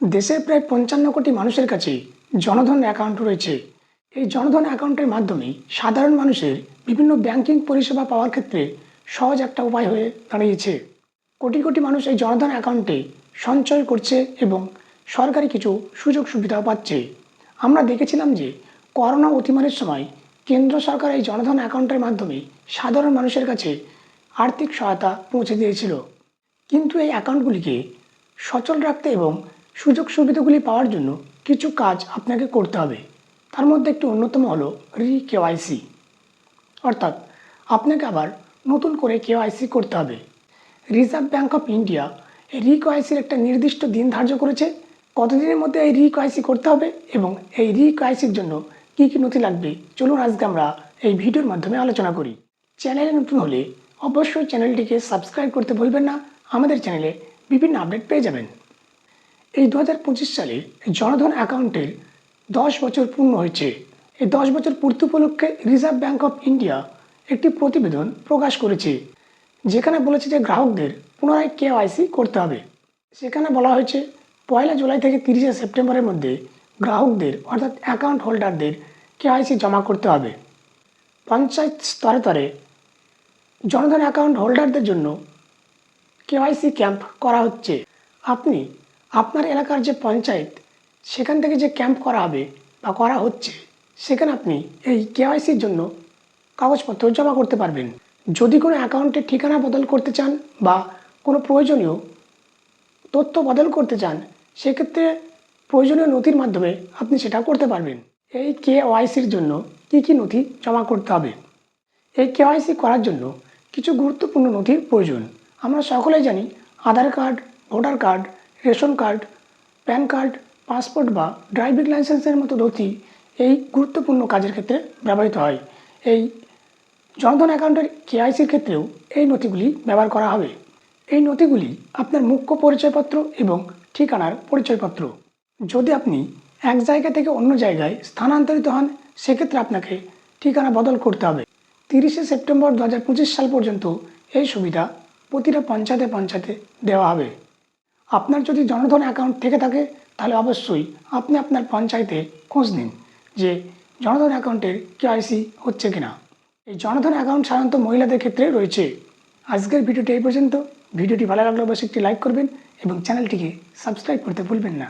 দেশের প্রায় পঞ্চান্ন কোটি মানুষের কাছে জনধন অ্যাকাউন্ট রয়েছে। এই জনধন অ্যাকাউন্টের মাধ্যমে সাধারণ মানুষের বিভিন্ন ব্যাংকিং পরিষেবা পাওয়ার ক্ষেত্রে সহজ একটা উপায় হয়ে দাঁড়িয়েছে। কোটি কোটি মানুষ এই জনধন অ্যাকাউন্টে সঞ্চয় করছে এবং সরকারি কিছু সুযোগ সুবিধাও পাচ্ছে। আমরা দেখেছিলাম যে করোনা অতিমারের সময় কেন্দ্র সরকার এই জনধন অ্যাকাউন্টের মাধ্যমে সাধারণ মানুষের কাছে আর্থিক সহায়তা পৌঁছে দিয়েছিল। কিন্তু এই অ্যাকাউন্টগুলিকে সচল রাখতে এবং সুযোগ সুবিধাগুলি পাওয়ার জন্য কিছু কাজ আপনাকে করতে হবে। তার মধ্যে একটি অন্যতম হলো রি কেওয়াইসি অর্থাৎ আপনাকে আবার নতুন করে কেওয়াইসি করতে হবে। রিজার্ভ ব্যাঙ্ক অফ ইন্ডিয়া এই রি কেওয়াইসির একটা নির্দিষ্ট দিন ধার্য করেছে। কতদিনের মধ্যে এই রি কেওয়াইসি করতে হবে এবং এই রি কেওয়াইসির জন্য কী কী নথি লাগবে? চলুন আজকে আমরা এই ভিডিওর মাধ্যমে আলোচনা করি। চ্যানেলে নতুন হলে অবশ্যই চ্যানেলটিকে সাবস্ক্রাইব করতে ভুলবেন না। আমাদের চ্যানেলে বিভিন্ন আপডেট পেয়ে যাবেন। এই দু হাজার পঁচিশ সালে জনধন অ্যাকাউন্টের দশ বছর পূর্ণ হয়েছে। এই দশ বছর পূর্তি উপলক্ষে রিজার্ভ ব্যাঙ্ক অফ ইন্ডিয়া একটি প্রতিবেদন প্রকাশ করেছে, যেখানে বলেছে যে গ্রাহকদের পুনরায় কেওয়াইসি করতে হবে। সেখানে বলা হয়েছে, পয়লা জুলাই থেকে তিরিশে সেপ্টেম্বরের মধ্যে গ্রাহকদের অর্থাৎ অ্যাকাউন্ট হোল্ডারদের কেওয়াইসি জমা করতে হবে। পঞ্চায়েত স্তরে স্তরে জনধন অ্যাকাউন্ট হোল্ডারদের জন্য কেওয়াইসি ক্যাম্প করা হচ্ছে। আপনি আপনার এলাকার যে পঞ্চায়েত, সেখান থেকে যে ক্যাম্প করা হবে বা করা হচ্ছে, সেখানে আপনি এই কেওয়াইসির জন্য কাগজপত্র জমা করতে পারবেন। যদি কোনো অ্যাকাউন্টের ঠিকানা বদল করতে চান বা কোনো প্রয়োজনীয় তথ্য বদল করতে চান, সেক্ষেত্রে প্রয়োজনীয় নথির মাধ্যমে আপনি সেটা করতে পারবেন। এই কেওয়াইসির জন্য কী কী নথি জমা করতে হবে? এই কেওয়াইসি করার জন্য কিছু গুরুত্বপূর্ণ নথির প্রয়োজন। আমরা সকলেই জানি, Aadhaar card, voter card ration card, PAN card, passport বা ড্রাইভিং লাইসেন্সের মতো নথি এই গুরুত্বপূর্ণ কাজের ক্ষেত্রে ব্যবহৃত হয়। এই জনধন অ্যাকাউন্টের কেআইসির ক্ষেত্রেও এই নথিগুলি ব্যবহার করা হবে। এই নথিগুলি আপনার মুখ্য পরিচয়পত্র এবং ঠিকানার পরিচয়পত্র। যদি আপনি এক জায়গা থেকে অন্য জায়গায় স্থানান্তরিত হন, সেক্ষেত্রে আপনাকে ঠিকানা বদল করতে হবে। তিরিশে সেপ্টেম্বর দু হাজার পঁচিশ সাল পর্যন্ত এই সুবিধা প্রতিটা পঞ্চায়েতে পঞ্চায়েতে দেওয়া হবে। আপনার যদি জনধন অ্যাকাউন্ট থেকে থাকে, তাহলে অবশ্যই আপনি আপনার পঞ্চায়েতে খোঁজ নিন যে জনধন অ্যাকাউন্টের কেআইসি হচ্ছে কিনা। এই জনধন অ্যাকাউন্ট সাধারণত মহিলাদের ক্ষেত্রে রয়েছে। আজকের ভিডিওটি এই পর্যন্ত। ভিডিওটি ভালো লাগলে অবশ্যই একটি লাইক করবেন এবং চ্যানেলটিকে সাবস্ক্রাইব করতে ভুলবেন না।